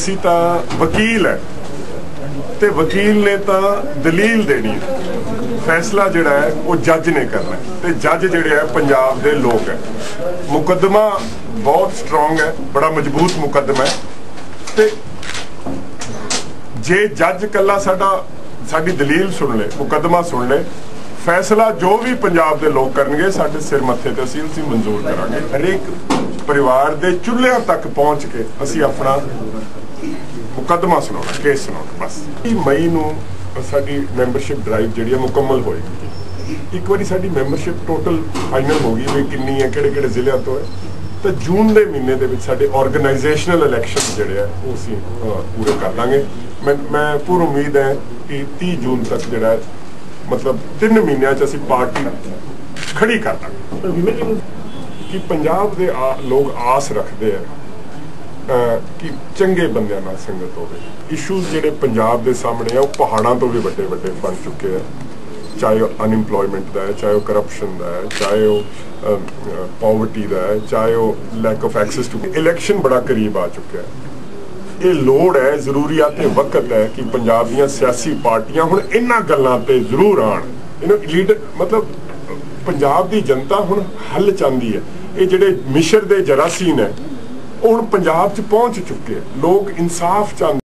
ਅਸੀਂ ਤਾਂ ਵਕੀਲ ਹੈ। ਤੇ ਵਕੀਲ ਨੇ ਤਾਂ ਦਲੀਲ ਦੇਣੀ ਹੈ। ਫੈਸਲਾ ਜਿਹੜਾ ਹੈ, ਉਹ ਜੱਜ ਨੇ ਕਰਨਾ ਤੇ ਜੱਜ ਜਿਹੜੇ ਹੈ, ਪੰਜਾਬ ਦੇ ਲੋਕ ਹੈ। ਮੁਕੱਦਮਾ ਬਹੁਤ ਸਟਰੋਂਗ ਹੈ, ਬੜਾ ਮਜ਼ਬੂਤ ਮੁਕੱਦਮਾ ਹੈ। ਤੇ ਜੇ ਜੱਜ ਕੱਲਾ ਸਾਡਾ, ਸਾਡੀ ਦਲੀਲ ਸੁਣ ਲੇ, ਮੁਕੱਦਮਾ ਸੁਣ ਲੇ, ਫੈਸਲਾ ਜੋ ਵੀ ਪੰਜਾਬ ਦੇ ਲੋਕ ਕਰਨਗੇ, ਸਾਡੇ ਸਿਰ ਮੱਥੇ ਤੇ ਅਸੀਂ ਉਸੇ ਮਨਜ਼ੂਰ ਕਰਾਂਗੇ। ਹਰੇਕ ਪਰਿਵਾਰ ਦੇ ਚੁੱਲ੍ਹਿਆਂ ਤੱਕ ਪਹੁੰਚ ਕੇ ਅਸੀਂ ਆਪਣਾ ਮੁਕੱਦਮਾ ਸੁਣਾਉਣਾ ਕੇਸ ਸੁਣਾਉਣਾ ਬਸ। 30 ਮਈ ਨੂੰ ਸਾਡੀ ਮੈਂਬਰਸ਼ਿਪ ਡਰਾਈਵ ਜਿਹੜੀ ਹੈ ਮੁਕੰਮਲ ਹੋਏਗੀ ਇੱਕ ਵਾਰੀ ਸਾਡੀ ਮੈਂਬਰਸ਼ਿਪ ਟੋਟਲ ਫਾਈਨਲ ਹੋ ਗਈ ਵੀ ਕਿੰਨੀ ਹੈ ਕਿਹੜੇ ਕਿਹੜੇ ਜ਼ਿਲ੍ਹਿਆਂ ਤੋਂ ਹੈ। ਤਾਂ ਜੂਨ ਦੇ ਮਹੀਨੇ ਦੇ ਵਿੱਚ ਸਾਡੇ ਆਰਗੇਨਾਈਜੇਸ਼ਨਲ ਇਲੈਕਸ਼ਨ ਜਿਹੜੇ ਆ ਉਹ ਅਸੀਂ ਪੂਰੇ ਕਰ ਦਾਂਗੇ ਮੈਂ ਮੈਂ ਪੂਰੀ ਉਮੀਦ ਹੈ ਕਿ 30 ਜੂਨ ਤੱਕ ਜਿਹੜਾ ਮਤਲਬ 3 ਮਹੀਨਿਆਂ 'ਚ ਅਸੀਂ ਪਾਰਟੀ ਖੜੀ ਕਰ ਦਾਂਗੇ। ਕਿ ਪੰਜਾਬ ਦੇ ਲੋਕ ਆਸ ਰੱਖਦੇ ਆ ਕਿ ਚੰਗੇ ਬੰਦਿਆਂ ਨਾਲ ਸੰਗਤ ਹੋਵੇ। ਇਸ਼ੂਜ਼ ਜਿਹੜੇ ਪੰਜਾਬ ਦੇ ਸਾਹਮਣੇ ਆ, ਉਹ ਪਹਾੜਾਂ ਤੋਂ ਵੀ ਵੱਡੇ ਵੱਡੇ ਬਣ ਚੁੱਕੇ ਆ। ਚਾਹੇ ਉਹ ਅਨਇੰਪਲੋਇਮੈਂਟ ਦਾ ਹੈ, ਚਾਹੇ ਉਹ ਕਰਪਸ਼ਨ ਦਾ ਹੈ, ਚਾਹੇ ਉਹ ਪਾਵਰਟੀ ਦਾ ਹੈ, ਚਾਹੇ ਉਹ lack of access to election ਬੜਾ ਕਰੀਬ ਆ ਚੁੱਕਿਆ ਹੈ। ਇਹ ਲੋੜ ਹੈ ਜ਼ਰੂਰੀਅਤ ਤੇ ਵਕਤ ਹੈ ਕਿ ਪੰਜਾਬ ਦੀਆਂ ਸਿਆਸੀ ਪਾਰਟੀਆਂ ਹੁਣ ਇਹਨਾਂ ਗੱਲਾਂ ਤੇ ਜ਼ਰੂਰ ਆਣ ਇਹਨੂੰ ਲੀਡਰ ਮਤਲਬ ਪੰਜਾਬ ਦੀ ਜਨਤਾ ਹੁਣ ਹੱਲ ਚਾਹੁੰਦੀ ਹੈ। ਇਹ ਜਿਹੜੇ ਮਿਸ਼ਰ ਦੇ ਜਰਾਸੀਨ ਹੈ ਹੁਣ ਪੰਜਾਬ 'ਚ ਪਹੁੰਚ ਚੁੱਕੇ ਲੋਕ ਇਨਸਾਫ ਚਾਹੁੰਦੇ